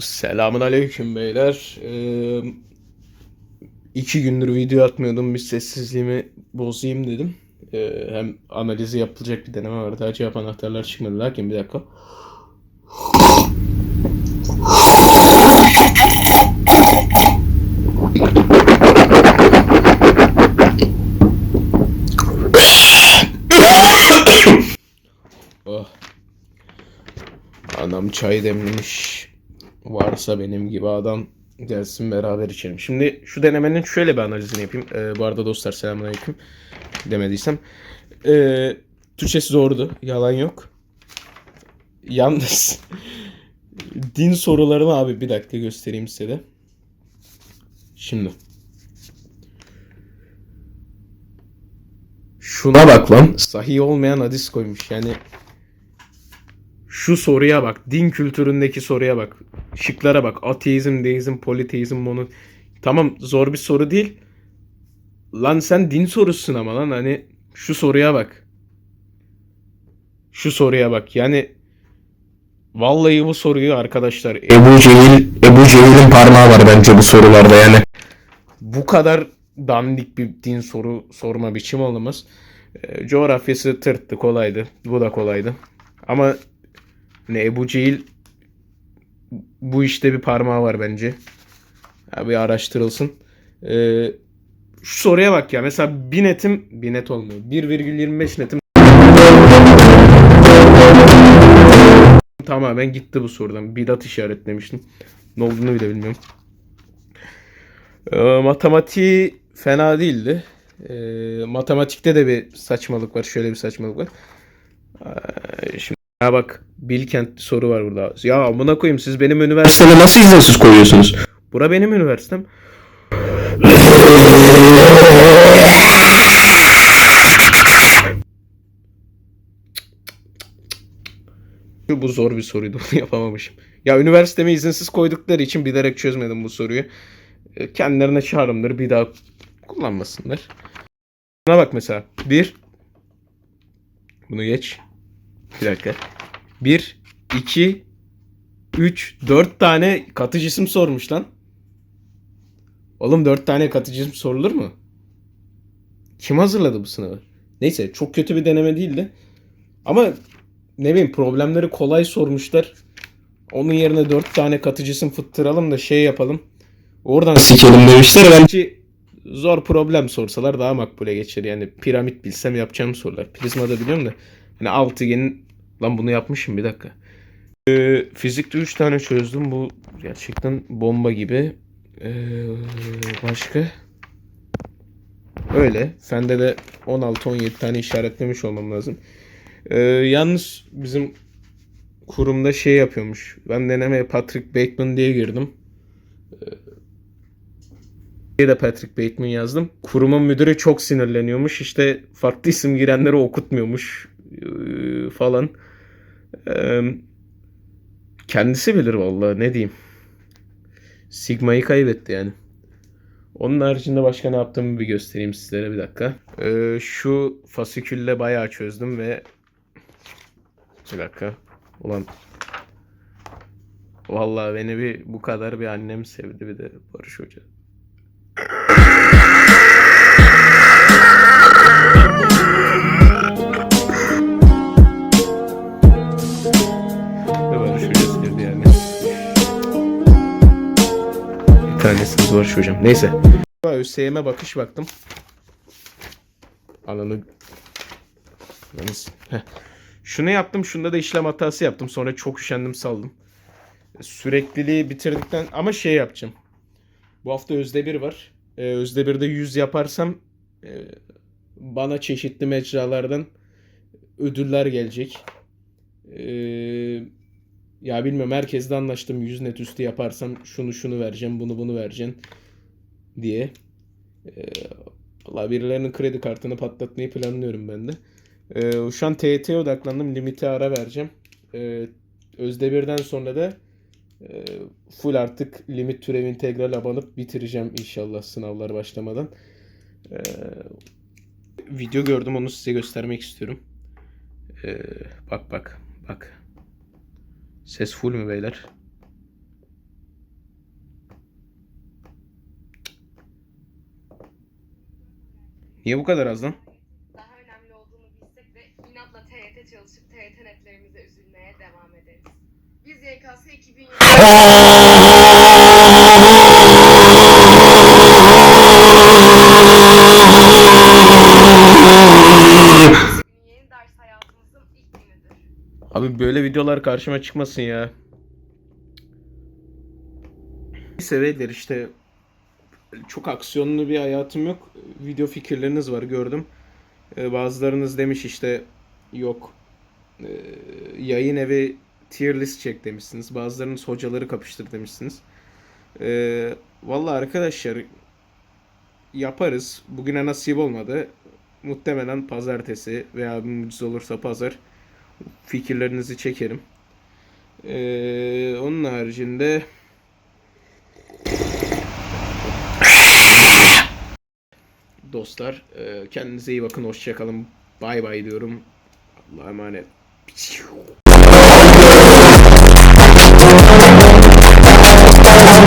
Selamun aleyküm beyler. Ee, iki gündür video atmıyordum. Bir sessizliğimi bozayım dedim. Ee, hem analizi yapılacak bir deneme vardı. Cevap anahtarlar çıkmadı. Lakin bir dakika. Oh. Anam çay demlemiş. Varsa benim gibi adam gelsin beraber içelim. Şimdi şu denemenin şöyle bir analizini yapayım. Ee, bu arada dostlar selamünaleyküm demediysem. Ee, Türkçesi zordu. Yalan yok. Yalnız din sorularını abi bir dakika göstereyim size de. Şimdi. Şuna bak lan. Sahih olmayan hadis koymuş. Yani şu soruya bak. Din kültüründeki soruya bak. Şıklara bak. Ateizm, deizm, politeizm, mono. Tamam zor bir soru değil. Lan sen din sorusun ama lan hani şu soruya bak. Şu soruya bak. Yani vallahi bu soruyu arkadaşlar Ebu Cehil, Ebu Cehil'in parmağı var bence bu sorularda yani. bu kadar dandik bir din soru sorma biçimi olamaz. E, coğrafyası tırttı kolaydı. Bu da kolaydı. Ama ne Ebu Cehil bu işte bir parmağı var bence. Ya bir araştırılsın. E, şu soruya bak ya. Mesela bir netim bir net olmuyor. 1,25 netim tamamen gitti bu sorudan. Bidat işaretlemiştim. Ne olduğunu bile bilmiyorum. Ee, matematiği fena değildi. Ee, matematikte de bir saçmalık var. Şöyle bir saçmalık var. Ee, şimdi bak Bilkent soru var burada. Ya amına koyayım siz benim üniversite Sana nasıl izinsiz koyuyorsunuz? Bura benim üniversitem. Bu zor bir soruydu. Bunu yapamamışım. Ya üniversiteme izinsiz koydukları için bilerek çözmedim bu soruyu. E, Kendilerine çağrımdır. Bir daha kullanmasınlar. Buna bak mesela. Bir. Bunu geç. Bir dakika. Bir, iki, üç, dört tane katı cisim sormuş lan. Oğlum dört tane katı cisim sorulur mu? Kim hazırladı bu sınavı? Neyse çok kötü bir deneme değildi. Ama ne bileyim problemleri kolay sormuşlar. Onun yerine dört tane katı cisim fıttıralım da şey yapalım. Oradan Sikelim demişler ben. Bence zor problem sorsalar daha makbule geçer. Yani piramit bilsem yapacağım sorular. Prizmada biliyorum da. Hani altıgenin... Lan bunu yapmışım bir dakika. Ee, fizikte 3 tane çözdüm. Bu gerçekten bomba gibi. Ee, başka? Öyle. Fende de 16-17 tane işaretlemiş olmam lazım. Ee, yalnız bizim kurumda şey yapıyormuş. Ben denemeye Patrick Bateman diye girdim. Ee, de Patrick Bateman yazdım. Kurumun müdürü çok sinirleniyormuş. İşte farklı isim girenleri okutmuyormuş ee, falan. Kendisi bilir vallahi ne diyeyim. Sigma'yı kaybetti yani. Onun haricinde başka ne yaptığımı bir göstereyim sizlere bir dakika. Ee, şu fasikülle bayağı çözdüm ve bir dakika. Ulan Vallahi beni bir bu kadar bir annem sevdi bir de Barış Hoca. Hocam. Neyse. ÖSYM'e bakış baktım. Alanı. Şunu yaptım, şunda da işlem hatası yaptım. Sonra çok üşendim saldım. Sürekliliği bitirdikten ama şey yapacağım. Bu hafta Özde bir var. Ee, Özde 1'de 100 yaparsam e, bana çeşitli mecralardan ödüller gelecek. Ee, ya bilmiyorum herkesle anlaştım 100 net üstü yaparsam şunu şunu vereceğim bunu bunu vereceğim diye. Ee, Valla birilerinin kredi kartını patlatmayı planlıyorum ben de. Ee, şu an TYT'ye odaklandım. Limite ara vereceğim. Ee, Özde birden sonra da e, full artık limit türev integral abanıp bitireceğim inşallah sınavlar başlamadan. Ee, video gördüm onu size göstermek istiyorum. Ee, bak bak bak. Ses full mü beyler? Niye bu kadar az lan? Daha önemli olduğunu bilsek de inatla TYT çalışıp TYT netlerimize üzülmeye devam ederiz. Biz YKS 2020 yeni ders hayatımızın ilk günüdür. Abi böyle videolar karşıma çıkmasın ya. Beyler işte çok aksiyonlu bir hayatım yok. Video fikirleriniz var gördüm. Ee, bazılarınız demiş işte yok ee, yayın evi tier list çek demişsiniz. Bazılarınız hocaları kapıştır demişsiniz. Ee, Valla arkadaşlar yaparız. Bugüne nasip olmadı. Muhtemelen pazartesi veya mucize olursa pazar fikirlerinizi çekerim. Ee, onun haricinde dostlar. E, kendinize iyi bakın. Hoşçakalın. Bay bay diyorum. Allah'a emanet